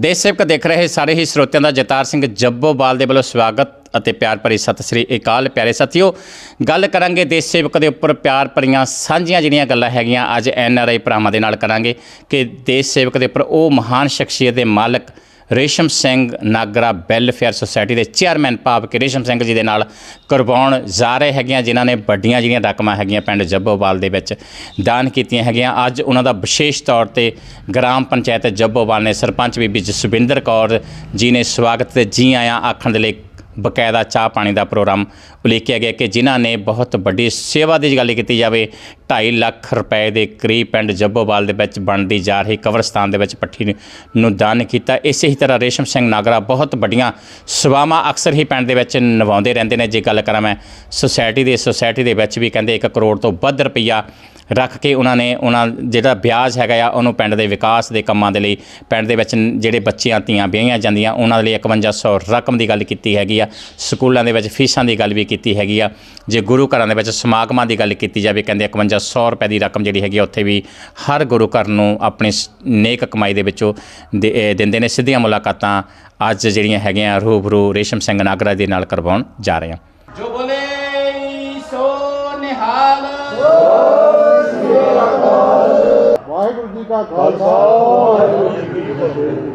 ਦੇਸ਼ ਸੇਵਕ ਦੇਖ ਰਹੇ ਸਾਰੇ ਹੀ ਸਰੋਤਿਆਂ ਦਾ ਜਤਾਰ ਸਿੰਘ ਜੱਬੋਵਾਲ ਦੇ ਵੱਲੋਂ ਸਵਾਗਤ ਅਤੇ ਪਿਆਰ ਭਰੀ ਸਤਿ ਸ੍ਰੀ ਅਕਾਲ, ਪਿਆਰੇ ਸਾਥੀਓ। ਗੱਲ ਕਰਾਂਗੇ ਦੇਸ਼ ਸੇਵਕ ਦੇ ਉੱਪਰ ਪਿਆਰ ਭਰੀਆਂ ਸਾਂਝੀਆਂ ਜਿਹੜੀਆਂ ਗੱਲਾਂ ਹੈਗੀਆਂ, ਅੱਜ ਐਨ ਆਰ ਆਈ ਭਰਾਵਾਂ ਦੇ ਨਾਲ ਕਰਾਂਗੇ ਕਿ ਦੇਸ਼ ਸੇਵਕ ਦੇ ਉੱਪਰ ਉਹ ਮਹਾਨ ਸ਼ਖਸੀਅਤ ਦੇ ਮਾਲਕ ਰੇਸ਼ਮ ਸਿੰਘ ਨਾਗਰਾ ਵੈਲਫੇਅਰ ਸੁਸਾਇਟੀ ਦੇ ਚੇਅਰਮੈਨ ਭਾਵ ਕਿ ਰੇਸ਼ਮ ਸਿੰਘ ਜੀ ਦੇ ਨਾਲ ਕਰਵਾਉਣ ਜਾ ਰਹੇ ਹੈਗੀਆਂ, ਜਿਨ੍ਹਾਂ ਨੇ ਵੱਡੀਆਂ ਜਿਹੜੀਆਂ ਰਕਮਾਂ ਹੈਗੀਆਂ ਪਿੰਡ ਜੱਬੋਵਾਲ ਦੇ ਵਿੱਚ ਦਾਨ ਕੀਤੀਆਂ ਹੈਗੀਆਂ। ਅੱਜ ਉਹਨਾਂ ਦਾ ਵਿਸ਼ੇਸ਼ ਤੌਰ ਤੇ ਗ੍ਰਾਮ ਪੰਚਾਇਤ ਜੱਬੋਵਾਲ ਨੇ ਸਰਪੰਚ ਬੀਬੀ ਜਸਵਿੰਦਰ ਕੌਰ ਜੀ ਨੇ ਸਵਾਗਤ ਤੇ ਜੀ ਆਇਆਂ ਆਖਣ ਦੇ ਲਈ ਬਕਾਇਦਾ ਚਾਹ ਪਾਣੀ ਦਾ ਪ੍ਰੋਗਰਾਮ ਉਲੀਕਿਆ ਗਿਆ ਕਿ ਜਿਨ੍ਹਾਂ ਨੇ ਬਹੁਤ ਵੱਡੀ ਸੇਵਾ ਦੀ ਗੱਲ ਕੀਤੀ ਜਾਵੇ 2.5 ਲੱਖ ਰੁਪਏ ਦੇ ਕਰੀਬ ਪਿੰਡ ਜੱਬੋਵਾਲ ਦੇ ਵਿੱਚ ਬਣਦੀ ਜਾ ਰਹੀ ਕਬਰਸਤਾਨ ਦੇ ਵਿੱਚ ਪੱਠੀ ਨੂੰ- ਦਾਨ ਕੀਤਾ। ਇਸੇ ਹੀ ਤਰ੍ਹਾਂ ਰੇਸ਼ਮ ਸਿੰਘ ਨਾਗਰਾ ਬਹੁਤ ਵੱਡੀਆਂ ਸੇਵਾਵਾਂ ਅਕਸਰ ਹੀ ਪਿੰਡ ਦੇ ਵਿੱਚ ਨਿਭਾਉਂਦੇ ਰਹਿੰਦੇ ਨੇ। ਜੇ ਗੱਲ ਕਰਾਂ ਮੈਂ ਸੁਸਾਇਟੀ ਦੇ ਸੁਸਾਇਟੀ ਦੇ ਵਿੱਚ ਵੀ ਕਹਿੰਦੇ 1 ਕਰੋੜ ਤੋਂ ਵੱਧ ਰੁਪਈਆ ਰੱਖ ਕੇ ਉਹਨਾਂ ਨੇ ਉਹਨਾਂ ਜਿਹੜਾ ਵਿਆਜ ਹੈਗਾ ਆ, ਉਹਨੂੰ ਪਿੰਡ ਦੇ ਵਿਕਾਸ ਦੇ ਕੰਮਾਂ ਦੇ ਲਈ ਪਿੰਡ ਦੇ ਵਿੱਚ ਜਿਹੜੇ ਬੱਚੀਆਂ, ਧੀਆਂ ਵਿਆਹੀਆਂ ਜਾਂਦੀਆਂ, ਉਹਨਾਂ ਦੇ ਲਈ 5100 ਰਕਮ ਦੀ ਗੱਲ ਕੀਤੀ ਹੈਗੀ ਆ। ਸਕੂਲਾਂ ਦੇ ਵਿੱਚ ਫੀਸਾਂ ਦੀ ਗੱਲ ਵੀ ਕੀਤੀ ਹੈਗੀ ਆ। ਜੇ ਗੁਰੂ ਘਰਾਂ ਦੇ ਵਿੱਚ ਸਮਾਗਮਾਂ ਦੀ ਗੱਲ ਕੀਤੀ ਜਾਵੇ, ਕਹਿੰਦੇ 5100 ਰੁਪਏ ਦੀ ਰਕਮ ਜਿਹੜੀ ਹੈਗੀ ਆ ਉੱਥੇ ਵੀ ਹਰ ਗੁਰੂ ਘਰ ਨੂੰ ਆਪਣੀ ਸ- ਨੇਕ ਕਮਾਈ ਦੇ ਵਿੱਚੋਂ ਦੇ- ਇਹ ਦਿੰਦੇ ਨੇ। ਸਿੱਧੀਆਂ ਮੁਲਾਕਾਤਾਂ ਅੱਜ ਜਿਹੜੀਆਂ ਹੈਗੀਆਂ ਰੂਬਰੂ ਰੇਸ਼ਮ ਸਿੰਘ ਨਾਗਰਾ ਦੇ ਨਾਲ ਕਰਵਾਉਣ ਜਾ ਰਹੇ ਹਾਂ। ਜੋ ਬੋਲੇ ਸੋ ਨਿਹਾਲ। ਵਾਹਿਗੁਰੂ ਜੀ ਕਾ ਖਾਲਸਾ। ਵਾਹਿਗੁਰੂ ਜੀ ਕੀ ਫਤਿਹ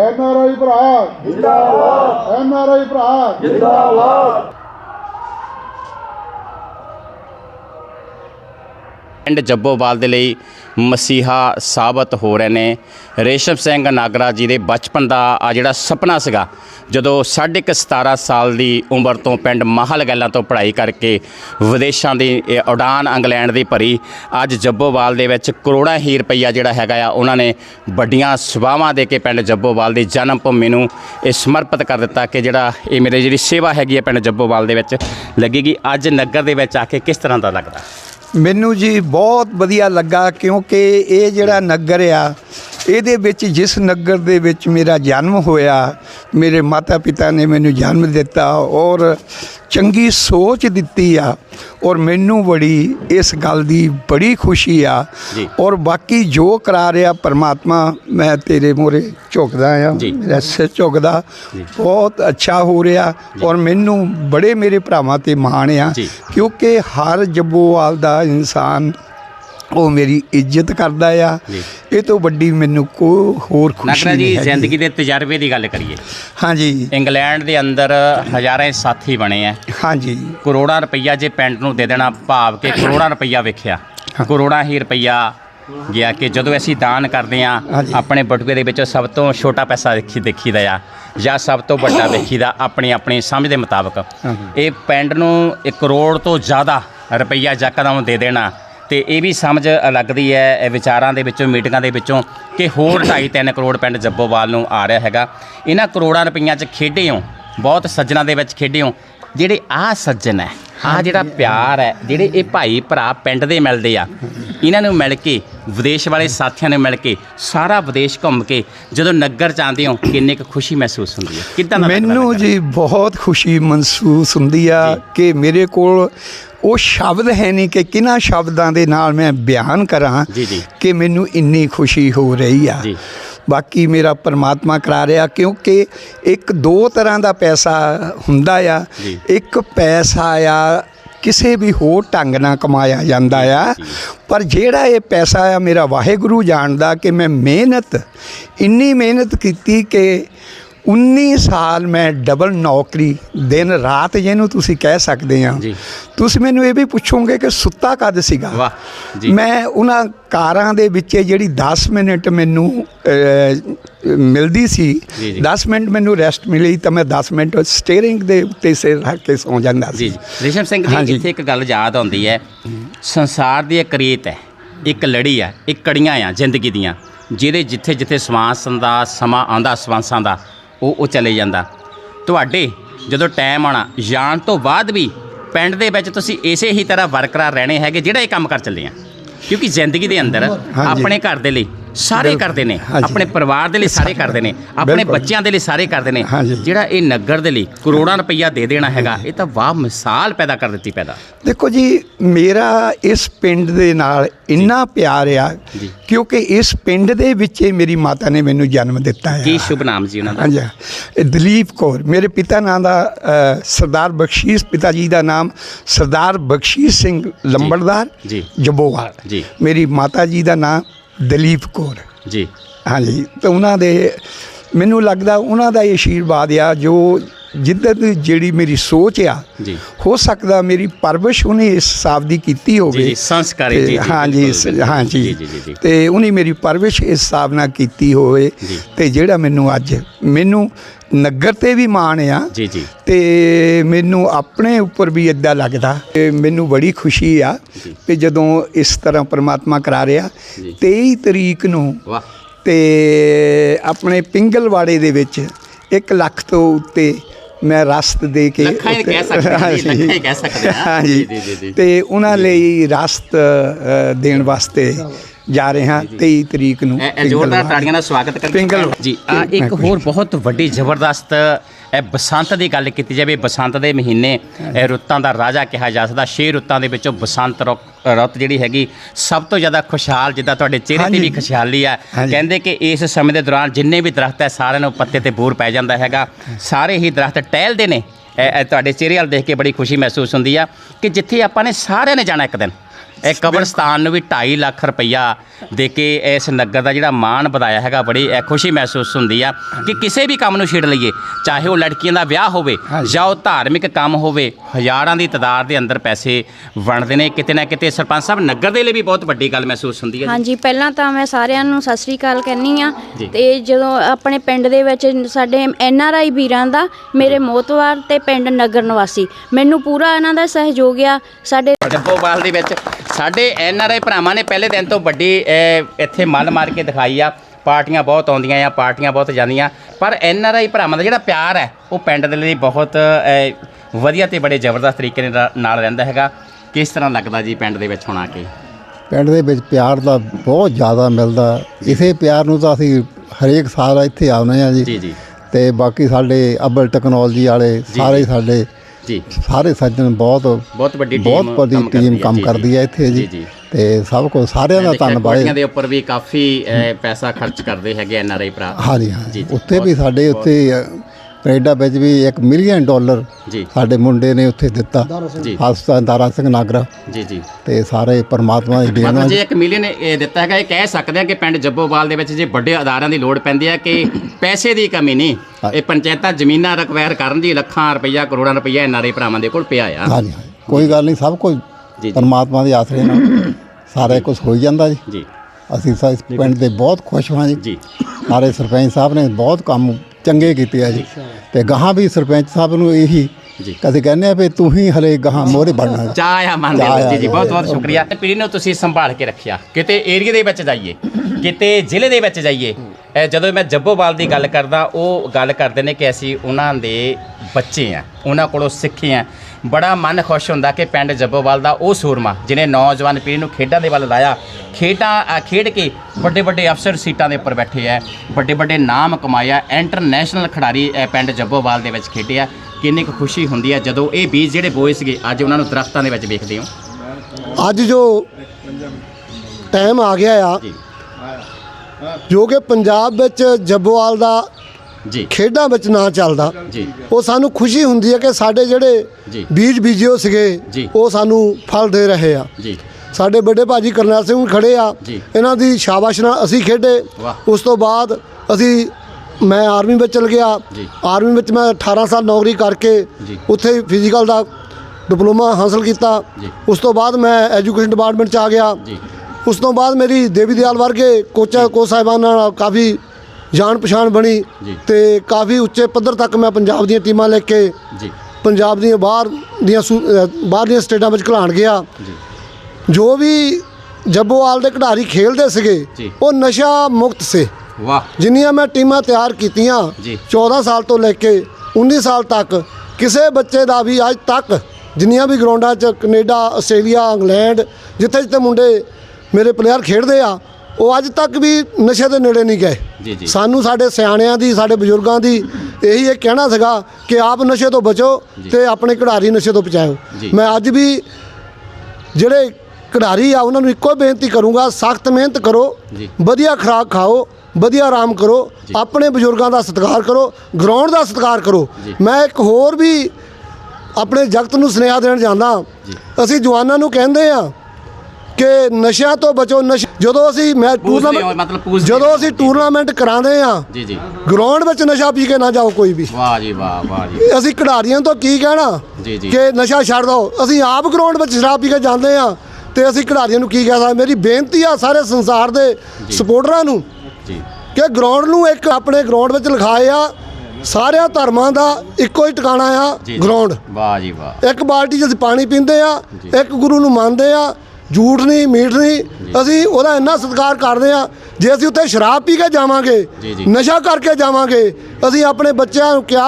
ਐਨ ਆਰ ਆਈ ਭਰਾ। ਜਿੰਦਾਬਾਦ। ਐਨ ਆਰ ਆਈ ਭਰਾ। ਪਿੰਡ ਜੱਬੋਵਾਲ ਦੇ ਲਈ ਮਸੀਹਾ ਸਾਬਤ ਹੋ ਰਹੇ ਨੇ। ਰੇਸ਼ਮ ਸਿੰਘ ਨਾਗਰਾ ਜੀ ਦੇ ਬਚਪਨ ਦਾ ਆ ਜਿਹੜਾ ਸੁਪਨਾ ਸੀਗਾ, ਜਦੋਂ ਸਾਢੇ ਕੁ 17 ਸਾਲ ਦੀ ਉਮਰ ਤੋਂ ਪਿੰਡ ਮਾਹਲ ਗੱਲਾਂ ਤੋਂ ਪੜ੍ਹਾਈ ਕਰਕੇ ਵਿਦੇਸ਼ਾਂ ਦੀ, ਇਹ ਉਡਾਨ ਇੰਗਲੈਂਡ ਦੀ ਭਰੀ, ਅੱਜ ਜੱਬੋਵਾਲ ਦੇ ਵਿੱਚ ਕਰੋੜਾਂ ਹੀ ਰੁਪਈਆ ਜਿਹੜਾ ਹੈਗਾ ਆ, ਉਹਨਾਂ ਨੇ ਵੱਡੀਆਂ ਸੇਵਾਵਾਂ ਦੇ ਕੇ ਪਿੰਡ ਜੱਬੋਵਾਲ ਦੀ ਜਨਮ ਭੂਮੀ ਨੂੰ ਇਹ ਸਮਰਪਿਤ ਕਰ ਦਿੱਤਾ ਕਿ ਜਿਹੜਾ ਇਹ ਮੇਰੇ ਜਿਹੜੀ ਸੇਵਾ ਹੈਗੀ ਹੈ ਪਿੰਡ ਜੱਬੋਵਾਲ ਦੇ ਵਿੱਚ, ਲੱਗੇਗੀ ਅੱਜ ਨਗਰ ਦੇ ਵਿੱਚ ਆ ਕੇ ਕਿਸ ਤਰ੍ਹਾਂ ਦਾ ਲੱਗਦਾ? ਮੈਨੂੰ ਜੀ ਬਹੁਤ ਵਧੀਆ ਲੱਗਾ ਕਿਉਂਕਿ ਇਹ ਜਿਹੜਾ ਨਗਰ ਆ ਇਹਦੇ ਵਿੱਚ ਜਿਸ ਨਗਰ ਦੇ ਵਿੱਚ ਮੇਰਾ ਜਨਮ ਹੋਇਆ ਮੇਰੇ ਮਾਤਾ ਪਿਤਾ ਨੇ ਮੈਨੂੰ ਜਨਮ ਦਿੱਤਾ ਔਰ ਚੰਗੀ ਸੋਚ ਦਿੱਤੀ ਆ ਔਰ ਮੈਨੂੰ ਬੜੀ ਇਸ ਗੱਲ ਦੀ ਬੜੀ ਖੁਸ਼ੀ ਆ। ਔਰ ਬਾਕੀ ਜੋ ਕਰਾ ਰਿਹਾ ਪਰਮਾਤਮਾ ਮੈਂ ਤੇਰੇ ਮੋਰੇ ਝੁਕਦਾ ਆ। ਮੇਰਾ ਸਿਰ ਝੁਕਦਾ ਬਹੁਤ ਅੱਛਾ ਹੋ ਰਿਹਾ ਔਰ ਮੈਨੂੰ ਬੜੇ ਮੇਰੇ ਭਰਾਵਾਂ ਤੇ ਮਾਣ ਆ। ਕਿਉਂਕਿ ਹਰ ਜੱਬੋਵਾਲ ਦਾ ਇਨਸਾਨ ਉਹ ਮੇਰੀ ਇੱਜ਼ਤ ਕਰਦਾ ਆ ਜੀ। ਇਹ ਤੋਂ ਵੱਡੀ ਮੈਨੂੰ ਕੋਈ ਹੋਰ ਖੁਸ਼ੀ ਨਗਰਾ ਜੀ ਨਹੀਂ ਹੈਗੀ। ਜ਼ਿੰਦਗੀ ਦੇ ਤਜਰਬੇ ਦੀ ਗੱਲ ਕਰੀਏ ਹਾਂਜੀ ਇੰਗਲੈਂਡ ਦੇ ਅੰਦਰ ਹਜ਼ਾਰਾਂ ਹੀ ਸਾਥੀ ਬਣੇ ਆ ਹਾਂਜੀ ਕਰੋੜਾਂ ਰੁਪਈਆ ਜੇ ਪਿੰਡ ਨੂੰ ਦੇ ਦੇਣਾ ਭਾਵ ਕਿ ਕਰੋੜਾਂ ਰੁਪਈਆ ਵੇਖਿਆ ਕਰੋੜਾਂ ਹੀ ਰੁਪਈਆ ਗਿਆ ਕਿ ਜਦੋਂ ਅਸੀਂ ਦਾਨ ਕਰਦੇ ਆ। ਆਪਣੇ ਬਟੂਏ ਦੇ ਵਿੱਚੋਂ ਸਭ ਤੋਂ ਛੋਟਾ ਪੈਸਾ ਦੇਖੀ ਦੇਖੀਦਾ ਆ ਜਾਂ ਸਭ ਤੋਂ ਵੱਡਾ ਦੇਖੀਦਾ ਆਪਣੀ ਆਪਣੀ ਸਮਝ ਦੇ ਮੁਤਾਬਕ। ਇਹ ਪਿੰਡ ਨੂੰ 1 ਕਰੋੜ ਤੋਂ ਜ਼ਿਆਦਾ ਰੁਪਈਆ ਜੱਕਦਮ ਦੇ ਦੇਣਾ ਤੇ ਇਹ ਵੀ ਸਮਝ ਲੱਗਦੀ ਹੈ ਇਹ ਵਿਚਾਰਾਂ ਦੇ ਵਿੱਚੋਂ ਮੀਟਿੰਗਾਂ ਦੇ ਵਿੱਚੋਂ ਕਿ ਹੋਰ 2.5-3 ਕਰੋੜ ਪਿੰਡ ਜੱਬੋਵਾਲ ਨੂੰ ਆ ਰਿਹਾ ਹੈਗਾ ਇਹਨਾਂ ਕਰੋੜਾਂ ਰੁਪਈਆਂ 'ਚ ਖੇਡੇ ਹੋ ਬਹੁਤ ਸੱਜਣਾ ਦੇ ਵਿੱਚ ਖੇਡੇ ਹੋ ਜਿਹੜੇ ਆ ਸੱਜਣ ਹੈ ਆ ਜਿਹੜਾ ਪਿਆਰ ਹੈ ਜਿਹੜੇ ਇਹ ਭਾਈ ਭਰਾ ਪਿੰਡ ਦੇ ਮਿਲਦੇ ਆ ਇਹਨਾਂ ਨੂੰ ਮਿਲ ਕੇ ਵਿਦੇਸ਼ ਵਾਲੇ ਸਾਥੀਆਂ ਨੂੰ ਮਿਲ ਕੇ ਸਾਰਾ ਵਿਦੇਸ਼ ਘੁੰਮ ਕੇ ਜਦੋਂ ਨਗਰ ਚ ਆਉਂਦੇ ਹੋ ਕਿੰਨੀ ਕੁ ਖੁਸ਼ੀ ਮਹਿਸੂਸ ਹੁੰਦੀ ਹੈ ਕਿੱਦਾਂ ਮੈਨੂੰ? ਜੀ ਬਹੁਤ ਖੁਸ਼ੀ ਮਹਿਸੂਸ ਹੁੰਦੀ ਆ। ਕਿ ਮੇਰੇ ਕੋਲ ਉਹ ਸ਼ਬਦ ਹੈ ਨਹੀਂ ਕਿ ਕਿਹਨਾਂ ਸ਼ਬਦਾਂ ਦੇ ਨਾਲ ਮੈਂ ਬਿਆਨ ਕਰਾਂ ਜੀ, ਜੀ। ਕਿ ਮੈਨੂੰ ਇੰਨੀ ਖੁਸ਼ੀ ਹੋ ਰਹੀ ਆ ਜੀ। ਬਾਕੀ ਮੇਰਾ ਪਰਮਾਤਮਾ ਕਰਾ ਰਿਹਾ ਕਿਉਂਕਿ ਇੱਕ ਦੋ ਤਰ੍ਹਾਂ ਦਾ ਪੈਸਾ ਹੁੰਦਾ ਆ। ਇੱਕ ਪੈਸਾ ਆ ਕਿਸੇ ਵੀ ਹੋਰ ਢੰਗ ਨਾਲ ਕਮਾਇਆ ਜਾਂਦਾ ਆ ਪਰ ਜਿਹੜਾ ਇਹ ਪੈਸਾ ਆ ਮੇਰਾ ਵਾਹਿਗੁਰੂ ਜਾਣਦਾ ਕਿ ਮੈਂ ਮਿਹਨਤ ਇੰਨੀ ਮਿਹਨਤ ਕੀਤੀ ਕਿ 19 ਸਾਲ ਮੈਂ ਡਬਲ ਨੌਕਰੀ ਦਿਨ ਰਾਤ ਜਿਹਨੂੰ ਤੁਸੀਂ ਕਹਿ ਸਕਦੇ ਆ ਜੀ। ਤੁਸੀਂ ਮੈਨੂੰ ਇਹ ਵੀ ਪੁੱਛੋਗੇ ਕਿ ਸੁੱਤਾ ਕਦ ਸੀਗਾ ਵਾਹ ਜੀ ਮੈਂ ਉਹਨਾਂ ਕਾਰਾਂ ਦੇ ਵਿੱਚ ਜਿਹੜੀ 10 ਮਿੰਟ ਮੈਨੂੰ ਮਿਲਦੀ ਸੀ ਜੀ, ਜੀ। 10 ਮਿੰਟ ਮੈਨੂੰ ਰੈਸਟ ਮਿਲੀ ਤਾਂ ਮੈਂ 10 ਮਿੰਟ ਸਟੀਅਰਿੰਗ ਦੇ ਉੱਤੇ ਸਿਰ ਰੱਖ ਕੇ ਸੌ ਜਾਂਦਾ ਸੀ ਜੀ ਰੇਸ਼ਮ ਸਿੰਘ ਜੀ। ਇੱਥੇ ਇੱਕ ਗੱਲ ਯਾਦ ਆਉਂਦੀ ਹੈ ਸੰਸਾਰ ਦੀ ਇੱਕ ਰੀਤ ਹੈ ਇੱਕ ਲੜੀ ਹੈ ਇੱਕ ਕੜੀਆਂ ਆ ਜ਼ਿੰਦਗੀ ਦੀਆਂ ਜਿਹਦੇ ਜਿੱਥੇ ਜਿੱਥੇ ਸਵਾਸ ਦਾ ਸਮਾਂ ਆਂਦਾ ਸਵਾਸਾਂ ਦਾ ਉਹ ਉਹ ਚਲੇ ਜਾਂਦਾ ਤੁਹਾਡੇ ਜਦੋਂ ਟਾਈਮ ਆਣਾ ਜਾਣ ਤੋਂ ਬਾਅਦ ਵੀ ਪਿੰਡ ਦੇ ਵਿੱਚ ਤੁਸੀਂ ਇਸੇ ਹੀ ਤਰ੍ਹਾਂ ਬਰਕਰਾਰ ਰਹਿਣੇ ਹੈਗੇ ਜਿਹੜਾ ਇਹ ਕੰਮ ਕਰ ਚੱਲੇ ਆ ਕਿਉਂਕਿ ਜ਼ਿੰਦਗੀ ਦੇ ਅੰਦਰ। ਆਪਣੇ ਘਰ ਦੇ ਲਈ ਸਾਰੇ ਕਰਦੇ ਨੇ। ਆਪਣੇ ਪਰਿਵਾਰ ਦੇ ਲਈ ਸਾਰੇ ਕਰਦੇ ਨੇ ਆਪਣੇ। ਬੱਚਿਆਂ ਦੇ ਲਈ ਸਾਰੇ ਕਰਦੇ ਨੇ। ਜਿਹੜਾ ਇਹ ਨਗਰ ਦੇ ਲਈ ਕਰੋੜਾਂ ਰੁਪਈਆ ਦੇ ਦੇਣਾ ਹੈਗਾ ਇਹ ਤਾਂ ਵਾਹ ਮਿਸਾਲ ਪੈਦਾ ਕਰ ਦਿੱਤੀ ਪੈਦਾ ਦੇਖੋ ਜੀ ਮੇਰਾ ਇਸ ਪਿੰਡ ਦੇ ਨਾਲ ਇੰਨਾ ਪਿਆਰ ਆ। ਕਿਉਂਕਿ ਇਸ ਪਿੰਡ ਦੇ ਵਿੱਚ ਹੀ ਮੇਰੀ ਮਾਤਾ ਨੇ ਮੈਨੂੰ ਜਨਮ ਦਿੱਤਾ ਹੈ ਕੀ ਸ਼ੁਭ ਨਾਮ ਜੀ ਉਹਨਾਂ ਦਾ ਹਾਂਜੀ ਇਹ ਦਲੀਪ ਕੌਰ ਮੇਰੇ ਪਿਤਾ ਨਾਂ ਦਾ ਸਰਦਾਰ ਬਖਸ਼ੀਸ਼ ਪਿਤਾ ਜੀ ਦਾ ਨਾਮ ਸਰਦਾਰ ਬਖਸ਼ੀਸ਼ ਸਿੰਘ ਲੰਬੜਦਾਰ ਜੀ। ਜੰਬੋਵਾਲ ਜੀ। ਮੇਰੀ ਮਾਤਾ ਜੀ ਦਾ ਨਾਮ ਦਲੀਪ ਕੌਰ। ਜੀ। ਹਾਂਜੀ ਤੇ ਉਹਨਾਂ ਦੇ ਮੈਨੂੰ ਲੱਗਦਾ ਉਹਨਾਂ ਦਾ ਇਹ ਆਸ਼ੀਰਵਾਦ ਆ ਜੋ ਜਿੱਦਾਂ ਦੀ ਜਿਹੜੀ ਮੇਰੀ ਸੋਚ ਆ ਜੀ ਹੋ ਸਕਦਾ ਮੇਰੀ ਪਰਵਿਸ਼ ਉਹਨੇ ਇਸ ਹਿਸਾਬ ਦੀ ਕੀਤੀ ਹੋਵੇ ਜੀ, ਸੰਸਕਾਰੀ, ਜੀ, ਹਾਂ ਜੀ। ਹਾਂ ਜੀ। ਤੇ ਉਹਨੇ ਮੇਰੀ ਪਰਵਿਸ਼ ਇਸ ਹਿਸਾਬ ਨਾਲ ਕੀਤੀ ਹੋਵੇ। ਤੇ ਜਿਹੜਾ ਮੈਨੂੰ ਅੱਜ ਮੈਨੂੰ ਨਗਰ ਤੇ ਵੀ ਮਾਣ ਆ ਜੀ ਜੀ ਤੇ ਮੈਨੂੰ ਆਪਣੇ ਉੱਪਰ ਵੀ ਇਦਾਂ ਲੱਗਦਾ ਤੇ ਮੈਨੂੰ ਬੜੀ ਖੁਸ਼ੀ ਆ। ਕਿ ਜਦੋਂ ਇਸ ਤਰ੍ਹਾਂ ਪ੍ਰਮਾਤਮਾ ਕਰਾ ਰਿਹਾ ਜੀ। 23 ਤਰੀਕ ਨੂੰ ਵਾਹ ਤੇ ਆਪਣੇ ਪਿੰਗਲਵਾੜੇ ਦੇ ਵਿੱਚ 1 ਲੱਖ ਤੋਂ ਉੱਤੇ ਮੈਂ ਰਸਤ ਦੇ ਕੇ ਲੱਖਾਂ ਹੀ ਕਹਿ ਸਕਦੇ ਹਾਂ ਜੀ, ਲੱਖਾਂ ਹੀ ਕਹਿ ਸਕਦੇ ਹਾਂ। ਹਾਂਜੀ ਜੀ, ਜੀ, ਜੀ। ਤੇ ਉਹਨਾਂ ਲਈ ਰਸਤ ਅ, ਦੇਣ ਵਾਸਤੇ ਜਾ ਰਹੇ ਹਾਂ 23 ਤਰੀਕ ਨੂੰ ਇਹ- ਇਹ ਜ਼ੋਰਦਾਰ। ਤਾੜੀਆਂ ਦਾ ਸਵਾਗਤ ਕਰਦੇ ਪਿੰਗਲ- ਜੀ ਆ ਇੱਕ ਹੋਰ ਬਹੁਤ ਵੱਡੀ ਜ਼ਬਰਦਸਤ ਇਹ ਬਸੰਤ ਦੀ ਗੱਲ ਕੀਤੀ ਜਾਵੇ ਬਸੰਤ ਦੇ ਮਹੀਨੇ ਇਹ ਰੁੱਤਾਂ ਦਾ ਰਾਜਾ ਕਿਹਾ ਜਾ ਸਕਦਾ ਛੇ ਰੁੱਤਾਂ ਦੇ ਵਿੱਚੋਂ ਬਸੰਤ ਰੁੱਤ ਰੁੱਤ ਜਿਹੜੀ ਹੈਗੀ ਸਭ ਤੋਂ ਜ਼ਿਆਦਾ ਖੁਸ਼ਹਾਲ ਜਿੱਦਾਂ ਤੁਹਾਡੇ ਚਿਹਰੇ ਤੇ ਵੀ। ਖੁਸ਼ਹਾਲੀ ਆ। ਕਹਿੰਦੇ ਕਿ ਇਸ ਸਮੇਂ ਦੇ ਦੌਰਾਨ ਜਿੰਨੇ ਵੀ ਦਰਖਤ ਹੈ ਸਾਰਿਆਂ ਨੂੰ ਪੱਤੇ ਤੇ ਬੂਰ ਪੈ ਜਾਂਦਾ ਹੈਗਾ ਸਾਰੇ ਹੀ ਦਰਖਤ ਟਹਿਲਦੇ ਨੇ ਤੁਹਾਡੇ ਚਿਹਰੇ ਵੱਲ ਦੇਖ ਕੇ ਬੜੀ ਖੁਸ਼ੀ ਮਹਿਸੂਸ ਹੁੰਦੀ ਆ ਕਿ ਜਿੱਥੇ ਆਪਾਂ ਨੇ ਸਾਰਿਆਂ ਨੇ ਜਾਣਾ ਇੱਕ ਦਿਨ ਇਹ ਕਬਰਸਤਾਨ ਨੂੰ ਵੀ 2.5 ਲੱਖ ਰੁਪਈਆ ਦੇ ਕੇ ਇਸ ਨਗਰ ਦਾ ਜਿਹੜਾ ਮਾਣ ਵਧਾਇਆ ਹੈਗਾ ਬੜੀ ਇਹ ਖੁਸ਼ੀ ਮਹਿਸੂਸ ਹੁੰਦੀ ਆ ਕਿ ਕਿਸੇ ਵੀ ਕੰਮ ਨੂੰ ਛੇੜ ਲਈਏ ਚਾਹੇ ਉਹ ਲੜਕੀਆਂ ਦਾ ਵਿਆਹ ਹੋਵੇ। ਜਾਂ ਉਹ ਧਾਰਮਿਕ ਕੰਮ ਹੋਵੇ ਹਜ਼ਾਰਾਂ ਦੀ ਤਾਦਾਦ ਦੇ ਅੰਦਰ ਪੈਸੇ ਵੰਡਦੇ ਨੇ ਕਿਤੇ ਨਾ ਕਿਤੇ ਸਰਪੰਚ ਸਾਹਿਬ ਨਗਰ ਦੇ ਲਈ ਵੀ ਬਹੁਤ ਵੱਡੀ ਗੱਲ ਮਹਿਸੂਸ ਹੁੰਦੀ ਹੈ ਜੀ। ਹਾਂਜੀ ਪਹਿਲਾਂ ਤਾਂ ਮੈਂ ਸਾਰਿਆਂ ਨੂੰ ਸਤਿ ਸ੍ਰੀ ਅਕਾਲ ਕਹਿੰਨੀ ਆ। ਤੇ ਜਦੋਂ ਆਪਣੇ ਪਿੰਡ ਦੇ ਵਿੱਚ ਸਾਡੇ ਐਨ ਆਰ ਆਈ ਵੀਰਾਂ ਦਾ ਮੇਰੇ ਮੋਤਵਾਰ ਤੇ ਪਿੰਡ ਨਗਰ ਨਿਵਾਸੀ ਮੈਨੂੰ ਪੂਰਾ ਇਹਨਾਂ ਦਾ ਸਹਿਯੋਗ ਆ ਸਾਡੇ ਡੱਬੋਵਾਲ ਦੇ ਵਿੱਚ ਸਾਡੇ ਐਨ ਆਰ ਆਈ ਭਰਾਵਾਂ ਨੇ ਪਹਿਲੇ ਦਿਨ ਤੋਂ ਵੱਡੀ ਇੱਥੇ ਮੱਲ ਮਾਰ ਕੇ ਦਿਖਾਈ ਆ। ਪਾਰਟੀਆਂ ਬਹੁਤ ਆਉਂਦੀਆਂ ਆ ਪਾਰਟੀਆਂ ਬਹੁਤ ਜਾਂਦੀਆਂ। ਪਰ ਐਨ ਆਰ ਆਈ ਭਰਾਵਾਂ ਦਾ ਜਿਹੜਾ ਪਿਆਰ ਹੈ ਉਹ ਪਿੰਡ ਦੇ ਲਈ ਬਹੁਤ ਵਧੀਆ ਤੇ ਬੜੇ ਜ਼ਬਰਦਸਤ ਤਰੀਕੇ ਨਾਲ- ਰਹਿੰਦਾ ਹੈਗਾ। ਕਿਸ ਤਰ੍ਹਾਂ ਲੱਗਦਾ ਜੀ ਪਿੰਡ ਦੇ ਵਿੱਚ ਹੁਣ ਆ ਕੇ? ਪਿੰਡ ਦੇ ਵਿੱਚ ਪਿਆਰ ਦਾ ਬਹੁਤ ਜ਼ਿਆਦਾ ਮਿਲਦਾ। ਇਸੇ ਪਿਆਰ ਨੂੰ ਤਾਂ ਅਸੀਂ ਹਰੇਕ ਸਾਲ ਇੱਥੇ ਆਉਂਦੇ ਆ ਜੀ। ਜੀ ਜੀ। ਤੇ ਬਾਕੀ ਸਾਡੇ ਅਬਲ ਟੈਕਨੋਲੋਜੀ ਵਾਲੇ ਸਾਰੇ। ਸਾਡੇ ਜੀ। ਸਾਰੇ ਸੱਜਣ ਬਹੁਤ ਬਹੁਤ ਵੱਡੀ ਟੀਮ ਬਹੁਤ ਵੱਡੀ ਟੀਮ ਕੰਮ ਕਰਦੀ ਹੈ ਇੱਥੇ ਜੀ। ਤੇ ਸਭ ਕੋ ਸਾਰਿਆਂ ਦਾ ਧੰਨਵਾਦ ਕੋਠੀਆਂ ਹੈ। ਦੇ ਉੱਪਰ ਵੀ ਕਾਫੀ ਪੈਸਾ ਖਰਚ ਕਰਦੇ ਹੈਗੇ ਐਨ ਆਰ ਆਈ ਭਰਾ। ਹਾਂਜੀ ਹਾਂ ਉੱਥੇ ਵੀ ਸਾਡੇ ਅ, ਕੈਨੇਡਾ ਵਿੱਚ ਵੀ 1 ਮਿਲੀਅਨ ਡਾਲਰ ਜੀ। ਸਾਡੇ ਮੁੰਡੇ ਨੇ ਉੱਥੇ ਦਿੱਤਾ। ਜੀ। ਹਸਪਤਾਲ ਦਾਰਾ ਸਿੰਘ ਨਾਗਰਾ। ਜੀ ਜੀ। ਤੇ ਸਾਰੇ ਪਰਮਾਤਮਾ ਦੀ ਦੇਣ ਮਤਲਬ ਆ ਜੇ ਇੱਕ ਮਿਲੀਅਨ ਇਹ ਦਿੱਤਾ ਹੈਗਾ ਇਹ ਕਹਿ ਸਕਦੇ ਆ ਕਿ ਪਿੰਡ ਜੱਬੋਵਾਲ ਦੇ ਵਿੱਚ ਜੇ ਵੱਡੇ ਅਦਾਰਿਆਂ ਦੀ ਲੋੜ ਪੈਂਦੀ ਹੈ ਕਿ ਪੈਸੇ ਦੀ ਕਮੀ ਨਹੀਂ ਇਹ ਪੰਚਾਇਤਾਂ ਜ਼ਮੀਨਾਂ ਰਿਕਵਾਇਰ ਕਰਨ ਦੀ ਲੱਖਾਂ ਰੁਪਈਆ ਕਰੋੜਾਂ ਰੁਪਈਆ ਐਨਆਰਏ ਭਰਾਵਾਂ ਦੇ ਕੋਲ ਪਿਆ ਆ। ਹਾਂਜੀ ਹਾਂਜੀ। ਕੋਈ ਗੱਲ ਨਹੀਂ ਸਭ ਕੁਝ ਜੀ। ਪਰਮਾਤਮਾ ਦੇ ਆਸਰੇ ਨਾਲ ਸਾਰਾ ਕੁਝ ਹੋ ਹੀ ਜਾਂਦਾ ਜੀ। ਜੀ। ਅਸੀਂ ਸਾ ਇਸ ਪਿੰਡ ਦੇ ਬਹੁਤ ਖੁਸ਼ ਹਾਂ ਜੀ। ਜੀ। ਸਾਰੇ ਸਰਪੰਚ ਸਾਹਿਬ ਨੇ ਬਹੁਤ ਕੰਮ ਚੰਗੇ ਕੀਤੇ ਆ ਜੀ ਤੇ ਗਾਹਾਂ ਵੀ ਸਰਪੰਚ ਸਾਹਿਬ ਨੂੰ ਇਹੀ। ਕਦੇ ਕਹਿੰਦੇ ਆ ਵੀ ਤੂੰ ਹੀ ਹਲੇ ਗਾਹਾਂ ਮੋਹਰੇ ਬਣਨਾ ਹੈ। ਚਾਹ ਆ ਮੰਨਦੇ ਹੋ ਜੀ ਜੀ ਜੀ। ਬਹੁਤ ਬਹੁਤ ਸ਼ੁਕਰੀਆ ਪੀੜੀ ਨੂੰ ਤੁਸੀਂ ਸੰਭਾਲ ਕੇ ਰੱਖਿਆ ਕਿਤੇ ਏਰੀਆ ਦੇ ਵਿੱਚ ਜਾਈਏ ਕਿਤੇ ਜ਼ਿਲ੍ਹੇ ਦੇ ਵਿੱਚ ਜਾਈਏ ਇਹ ਜਦੋਂ ਮੈਂ ਜੱਬੋਵਾਲ ਦੀ ਗੱਲ ਕਰਦਾ ਉਹ ਗੱਲ ਕਰਦੇ ਨੇ ਕਿ ਅਸੀਂ ਉਹਨਾਂ ਦੇ ਬੱਚੇ ਆ ਉਹਨਾਂ ਕੋਲੋਂ ਸਿੱਖੇ ਆ ਬੜਾ ਮਨ ਖੁਸ਼ ਹੁੰਦਾ ਕਿ ਪਿੰਡ ਜੱਬੋਵਾਲ ਦਾ ਉਹ ਸੂਰਮਾ ਜਿਹਨੇ ਨੌਜਵਾਨ ਪੀੜ੍ਹੀ ਨੂੰ ਖੇਡਾਂ ਦੇ ਵੱਲ ਲਾਇਆ। ਖੇਡਾਂ ਖੇਡ ਕੇ ਵੱਡੇ ਵੱਡੇ ਅਫਸਰ ਸੀਟਾਂ ਦੇ ਉੱਪਰ ਬੈਠੇ ਆ ਵੱਡੇ ਵੱਡੇ ਨਾਮ ਕਮਾਇਆ ਇੰਟਰਨੈਸ਼ਨਲ ਖਿਡਾਰੀ ਪਿੰਡ ਜੱਬੋਵਾਲ ਦੇ ਵਿੱਚ ਖੇਡੇ ਆ। ਕਿੰਨੀ ਕੁ ਖੁਸ਼ੀ ਹੁੰਦੀ ਹੈ ਜਦੋਂ ਇਹ ਬੀਜ ਜਿਹੜੇ ਬੋਏ ਸੀਗੇ ਅੱਜ ਉਹਨਾਂ ਨੂੰ ਦਰਖਤਾਂ ਦੇ ਵਿੱਚ ਵੇਖਦੇ ਹੋ? ਅੱਜ ਜੋ ਟਾਈਮ ਆ ਗਿਆ ਆ ਜੀ ਕਿ ਪੰਜਾਬ ਵਿੱਚ ਜੱਬੋਵਾਲ ਦਾ ਜੀ ਖੇਡਾਂ ਵਿੱਚ ਨਾਂ ਚੱਲਦਾ ਜੀ ਉਹ ਸਾਨੂੰ ਖੁਸ਼ੀ ਹੁੰਦੀ ਹੈ ਕਿ ਸਾਡੇ ਜਿਹੜੇ। ਬੀਜ ਬੀਜਿਓ ਸੀਗੇ। ਉਹ ਸਾਨੂੰ ਫਲ ਦੇ ਰਹੇ ਆ ਜੀ ਸਾਡੇ ਵੱਡੇ ਭਾਜੀ ਕਰਨੈਲ ਸਿੰਘ ਵੀ ਖੜੇ ਆ। ਇਹਨਾਂ ਦੀ ਸ਼ਾਬਾਸ਼ ਨਾਲ ਅਸੀਂ ਖੇਡੇ। ਉਸ ਤੋਂ ਬਾਅਦ ਅਸੀਂ ਮੈਂ ਆਰਮੀ ਵਿੱਚ ਚਲ ਗਿਆ। ਆਰਮੀ ਵਿੱਚ ਮੈਂ 18 ਸਾਲ ਨੌਕਰੀ ਕਰਕੇ। ਉੱਥੇ ਫਿਜ਼ੀਕਲ ਦਾ ਡਿਪਲੋਮਾ ਹਾਸਲ ਕੀਤਾ। ਉਸ ਤੋਂ ਬਾਅਦ ਮੈਂ ਐਜੂਕੇਸ਼ਨ ਡਿਪਾਰਟਮੈਂਟ ਚ ਆ ਗਿਆ ਉਸ ਤੋਂ ਬਾਅਦ ਮੇਰੀ ਦੇਵੀ ਦਿਆਲ ਵਰਗੇ ਕੋਚਾ ਕੋਚ ਸਾਹਿਬਾਨਾਂ ਨਾਲ ਕਾਫੀ ਜਾਣ ਪਛਾਣ ਬਣੀ। ਤੇ ਕਾਫੀ ਉੱਚੇ ਪੱਧਰ ਤੱਕ ਮੈਂ ਪੰਜਾਬ ਦੀਆਂ ਟੀਮਾਂ ਲੈ ਕੇ ਜੀ ਪੰਜਾਬ ਦੀਆਂ ਬਾਹਰ ਦੀਆਂ ਬਾਹਰ ਦੀਆਂ ਸਟੇਟਾਂ ਵਿੱਚ ਖਿਲਾਣ ਗਿਆ ਜੀ ਜੋ ਵੀ ਜੱਬੋਵਾਲ ਦੇ ਖਿਡਾਰੀ ਖੇਡਦੇ ਸੀਗੇ। ਉਹ ਨਸ਼ਾ ਮੁਕਤ ਸੀ ਵਾਹ ਜਿੰਨੀਆਂ ਮੈਂ ਟੀਮਾਂ ਤਿਆਰ ਕੀਤੀਆਂ ਜੀ। 14 ਸਾਲ ਤੋਂ ਲੈ ਕੇ 19 ਸਾਲ ਤੱਕ ਕਿਸੇ ਬੱਚੇ ਦਾ ਵੀ ਅੱਜ ਤੱਕ ਜਿੰਨੀਆਂ ਵੀ ਗਰਾਊਂਡਾਂ 'ਚ ਕੈਨੇਡਾ ਆਸਟ੍ਰੇਲੀਆ ਇੰਗਲੈਂਡ ਜਿੱਥੇ ਜਿੱਥੇ ਮੁੰਡੇ ਮੇਰੇ ਪਲੇਅਰ ਖੇਡਦੇ ਆ ਉਹ ਅੱਜ ਤੱਕ ਵੀ ਨਸ਼ੇ ਦੇ ਨੇੜੇ ਨਹੀਂ ਗਏ। ਸਾਨੂੰ ਸਾਡੇ ਸਿਆਣਿਆਂ ਦੀ ਸਾਡੇ ਬਜ਼ੁਰਗਾਂ ਦੀ ਇਹੀ ਇਹ ਕਹਿਣਾ ਸੀਗਾ ਕਿ ਆਪ ਨਸ਼ੇ ਤੋਂ ਬਚੋ ਤੇ ਆਪਣੇ ਖਿਡਾਰੀ ਨਸ਼ੇ ਤੋਂ ਬਚਾਓ। ਮੈਂ ਅੱਜ ਵੀ ਜਿਹੜੇ ਖਿਡਾਰੀ ਆ ਉਹਨਾਂ ਨੂੰ ਇੱਕੋ ਬੇਨਤੀ ਕਰੂੰਗਾ ਸਖਤ ਮਿਹਨਤ ਕਰੋ। ਵਧੀਆ ਖੁਰਾਕ ਖਾਓ ਵਧੀਆ ਆਰਾਮ ਕਰੋ ਆਪਣੇ ਬਜ਼ੁਰਗਾਂ ਦਾ ਸਤਿਕਾਰ ਕਰੋ ਗਰਾਊਂਡ ਦਾ ਸਤਿਕਾਰ ਕਰੋ। ਮੈਂ ਇੱਕ ਹੋਰ ਵੀ ਆਪਣੇ ਜਗਤ ਨੂੰ ਸੁਨੇਹਾ ਦੇਣ ਜਾਂਦਾ। ਅਸੀਂ ਜਵਾਨਾਂ ਨੂੰ ਕਹਿੰਦੇ ਆ ਕਿ ਨਸ਼ਿਆਂ ਤੋਂ ਬਚੋ ਨਸ਼ ਜਦੋਂ ਅਸੀਂ ਮੈਂ ਹੋ, ਟੂਰਨਾਮੈਂਟ ਮਤਲਬ ਪੂਜਦੇ ਜਦੋਂ ਹੋ। ਅਸੀਂ ਟੂਰਨਾਮੈਂਟ ਕਰਾਉਂਦੇ ਆ ਜੀ ਜੀ। ਗਰਾਊਂਡ ਵਿੱਚ ਨਸ਼ਾ ਪੀ ਕੇ ਨਾ ਜਾਓ ਕੋਈ ਵੀ। ਵਾਹ ਜੀ ਵਾਹ ਵਾਹ ਜੀ। ਅਸੀਂ ਖਿਡਾਰੀਆਂ ਤੋਂ ਕੀ ਕਹਿਣਾ? ਜੀ, ਜੀ। ਕਿ ਨਸ਼ਾ ਛੱਡ ਦਿਓ। ਅਸੀਂ ਆਪ ਗਰਾਊਂਡ ਵਿੱਚ ਸ਼ਰਾਬ ਪੀ ਕੇ ਜਾਂਦੇ ਆ ਤੇ ਅਸੀਂ ਖਿਡਾਰੀਆਂ ਨੂੰ ਕੀ ਕਹਿ ਸਕਦੇ ਮੇਰੀ ਬੇਨਤੀ ਆ ਸਾਰੇ ਸੰਸਾਰ ਦੇ ਸਪੋਰਟਰਾਂ ਨੂੰ ਜੀ। ਕਿ ਗਰਾਊਂਡ ਨੂੰ ਇੱਕ ਆਪਣੇ ਗਰਾਊਂਡ ਵਿੱਚ ਲਿਖਾਏ ਆ ਸਾਰਿਆਂ ਧਰਮਾਂ ਦਾ ਇੱਕੋ ਹੀ ਟਿਕਾਣਾ ਆ ਜੀ, ਜੀ। ਗਰਾਊਂਡ ਵਾਹ ਜੀ ਵਾਹ। ਇੱਕ ਬਾਲਟੀ 'ਚ ਅਸੀਂ ਪਾਣੀ ਪੀਂਦੇ ਆ। ਇੱਕ ਗੁਰੂ ਨੂੰ ਮੰਨਦੇ ਆ ਝੂਠ ਨਹੀਂ ਮੀਠ ਨਹੀਂ ਅਸੀਂ ਉਹਦਾ ਇੰਨਾ ਸਤਿਕਾਰ ਕਰਦੇ ਆ ਜੇ ਅਸੀਂ ਉੱਥੇ ਸ਼ਰਾਬ ਪੀ ਕੇ ਜਾਵਾਂਗੇ। ਨਸ਼ਾ ਕਰਕੇ ਜਾਵਾਂਗੇ ਅਸੀਂ ਆਪਣੇ ਬੱਚਿਆਂ ਨੂੰ ਕਿਆ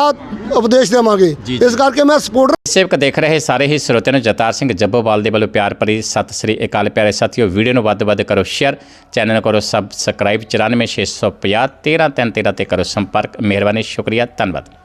ਉਪਦੇਸ਼ ਦੇਵਾਂਗੇ। ਇਸ ਕਰਕੇ ਮੈਂ ਸਪੋਰਟਰ ਸੇਵਕ ਦੇਖ ਰਹੇ ਸਾਰੇ ਹੀ ਸਰੋਤਿਆਂ ਨੂੰ ਜਤਾਰ ਸਿੰਘ ਜੱਬੋਵਾਲ ਦੇ ਵੱਲੋਂ ਪਿਆਰ ਭਰੀ ਸਤਿ ਸ੍ਰੀ ਅਕਾਲ ਪਿਆਰੇ ਸਾਥੀਓ ਵੀਡੀਓ ਨੂੰ ਵੱਧ ਤੋਂ ਵੱਧ ਕਰੋ ਸ਼ੇਅਰ ਚੈਨਲ ਨੂੰ ਕਰੋ ਸਬਸਕ੍ਰਾਈਬ 94650 13313 ਤੇ ਕਰੋ ਸੰਪਰਕ ਮਿਹਰਬਾਨੀ ਸ਼ੁਕਰੀਆ ਧੰਨਵਾਦ